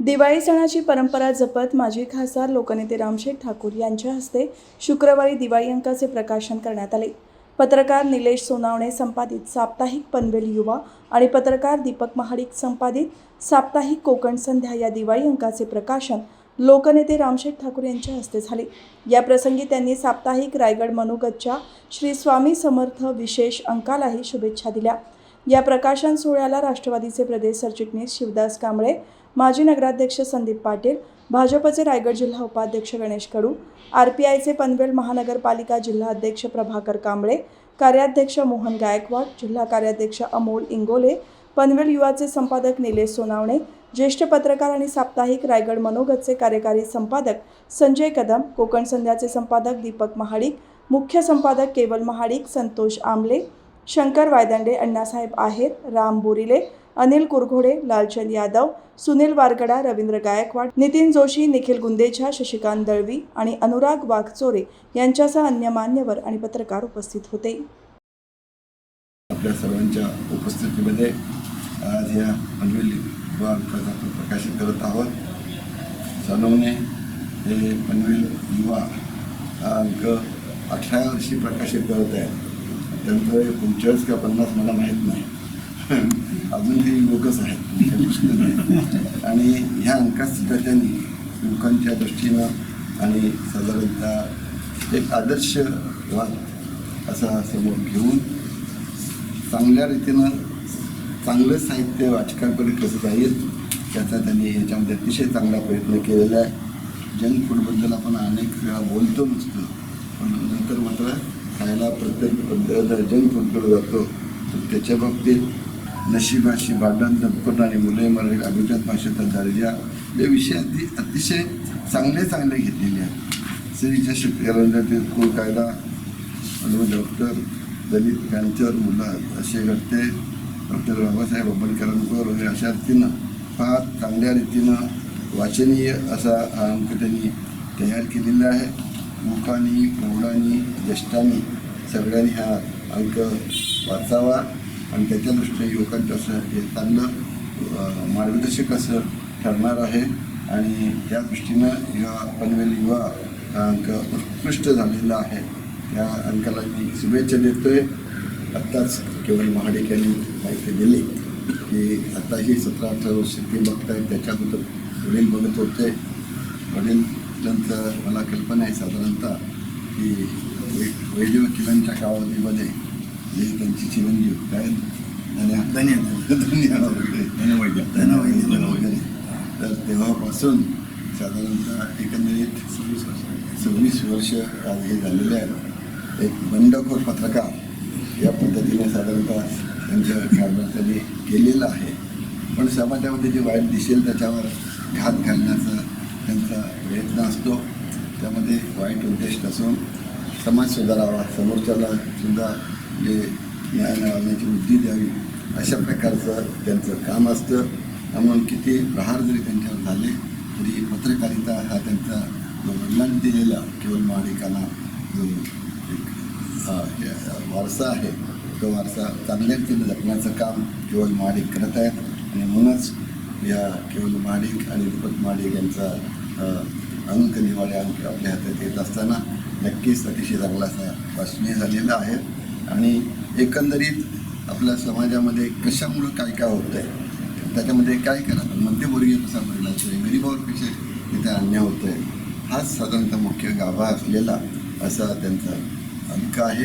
दिवाळी सणाची परंपरा जपत माजी खासदार लोकनेते रामशेठ ठाकूर यांच्या हस्ते शुक्रवारी दिवाळी अंकाचे प्रकाशन करण्यात आले. पत्रकार निलेश सोनावणे संपादित साप्ताहिक पनवेल युवा आणि पत्रकार दीपक महाडिक संपादित साप्ताहिक कोकण संध्या या दिवाळी अंकाचे प्रकाशन लोकनेते रामशेठ ठाकूर यांच्या हस्ते झाले. या प्रसंगी त्यांनी साप्ताहिक रायगड मनोगतच्या श्री स्वामी समर्थ विशेष अंकालाही शुभेच्छा दिल्या. या प्रकाशन सोहळ्याला राष्ट्रवादीचे प्रदेश सरचिटणीस शिवदास कांबळे माजी नगराध्यक्ष संदीप पाटील भाजपचे रायगड जिल्हा उपाध्यक्ष गणेश कडू आर पी आयचे पनवेल महानगरपालिका जिल्हा अध्यक्ष प्रभाकर कांबळे कार्याध्यक्ष मोहन गायकवाड जिल्हा कार्याध्यक्ष अमोल इंगोले पनवेल युवाचे संपादक निलेश सोनावणे ज्येष्ठ पत्रकार आणि साप्ताहिक रायगड मनोगतचे कार्यकारी संपादक संजय कदम कोकण संध्याचे संपादक दीपक महाडिक मुख्य संपादक केवल महाडिक संतोष आमले शंकर वायदंडे अण्णासाहेब आहेत राम बोरिले अनिल कुरघोडे लालचंद यादव सुनील वारगडा रवींद्र गायकवाड नितीन जोशी निखिल गुंदेछा शशिकांत दळवी आणि अनुराग वाघचोरे यांच्यासह अन्य मान्यवर आणि पत्रकार उपस्थित होते. आपल्या सर्वांच्या उपस्थितीमध्ये आज या पनवेल आपण प्रकाशित करत आहोत. सनवणे हे पनवेल युवा अंक अठरा वर्षी प्रकाशित करत आहे त्यांचं हे पंचेचाळीस का पन्नास मला माहीत नाही. अजून ते लोकच आहेत. नाही. आणि ह्या अंकात सुद्धा त्यांनी लोकांच्या दृष्टीनं आणि साधारणतः एक आदर्शवाद असा समोर घेऊन चांगल्या रीतीनं चांगलं साहित्य वाचकांकडे कसं जाईल त्याचा त्यांनी याच्यामध्ये अतिशय चांगला प्रयत्न केलेला आहे. जंक फूडबद्दल आपण अनेक वेळा बोलतो नुसतं पण नंतर मात्र खायला प्रत्येक जंक फूडकडे जातो. तर त्याच्या बाबतीत नशिबाशी भांडण दत्पण आणि मुले मराठी अभिजात भाषेचा दर्जा हे विषय अति अतिशय चांगले चांगले घेतलेले आहेत. स्त्रीच्या शेतकऱ्यांना कुल कायदा? आणि डॉक्टर दलित कॅन्सर मुलं असे घडते. डॉक्टर बाबासाहेब आंबेडकरांवर वगैरे अशा रीतीनं फार चांगल्या रीतीनं वाचनीय असा हा अंक त्यांनी तयार केलेला आहे. मुखानी प्रौढांनी ज्येष्ठांनी सगळ्यांनी हा अंक वाचावा आणि त्याच्या दृष्टीने युवकांच्या असं हे चांगलं मार्गदर्शक असं ठरणार आहे. आणि त्या दृष्टीनं युवा पनवेल युवा हा अंक उत्कृष्ट झालेला आहे. त्या अंकाला मी शुभेच्छा देतोय. आत्ताच केवळ महाडिक यांनी माहिती दिली की आता ही सतरा अठरा वर्ष ते बघतायत त्याच्याबद्दल वडील बघत होते. वडील त्यांचं मला कल्पना आहे साधारणतः की वै- वैद्य वकिलांच्या कालावधीमध्ये जे त्यांची चिरंजीव काय? धन्या धन्य धन्य वगैरे. धनवैद्य. धनवैद्य वगैरे. तर तेव्हापासून साधारणतः एकंदरीत सव्वीस वर्ष. सव्वीस वर्ष आज हे झालेले आहेत. एक बंडखोर पत्रकार या पद्धतीने साधारणतः त्यांच्या कारभार त्यांनी केलेला आहे. पण समाजामध्ये जे वाईट दिसेल त्याच्यावर घात घालण्याचा त्यांचा प्रयत्न असतो. त्यामध्ये वाईट उद्देश नसून समाज सुधारावा समोरच्याला सुद्धा जे न्याय मिळवण्याची बुद्धी द्यावी अशा प्रकारचं त्यांचं काम असतं. त्यामुळे किती प्रहार जरी त्यांच्यावर झाले तरी पत्रकारिता हा त्यांचा जो वडिलांनी दिलेला केवळ महाडिकांना जो एक हा, हे, वारसा आहे तो वारसा चांगल्या रीतीने जपण्याचं काम केवळ महाडिक करत आहेत. आणि म्हणूनच या केवळ माडिक आणि दीपक महाडिक यांचा अंक निवाडे अंक आपल्या हातात येत असताना नक्कीच अतिशय चांगला असा वाचनीय झालेला आहे. आणि एकंदरीत आपल्या समाजामध्ये कशामुळं काय काय होतं आहे त्याच्यामध्ये काय करा मध्यमवर्गीय कसा भरला आहे गरीबावर कसे तिथे अन्याय होतं आहे हाच साधारणतः मुख्य गाभा असलेला असा त्यांचा अंक आहे.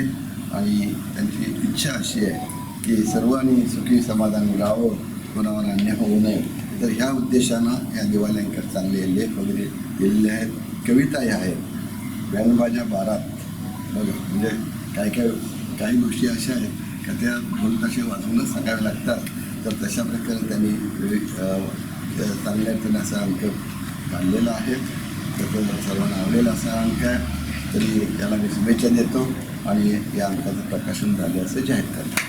आणि त्यांची इच्छा अशी आहे की सर्वांनी सुखी समाधान राहावं कोणावर अन्याय होऊ नये. तर ह्या उद्देशानं या दिवाळ्यांकर चांगले लेख वगैरे लिहिलेले आहेत. कविताही आहेत. व्यानबाजा बारात. बघा म्हणजे काय काय काही गोष्टी अशा आहेत का त्या दोन ताशे वाचूनच सांगाव्या लागतात. तर तशा प्रकारे त्यांनी त्या चांगल्या रीतीने असा अंक काढलेला आहे. तर तो सर्वांना आवडेल असा अंक आहे. तरी त्याला मी शुभेच्छा देतो आणि या अंकाचं प्रकाशन झाले असं जाहीर करतो.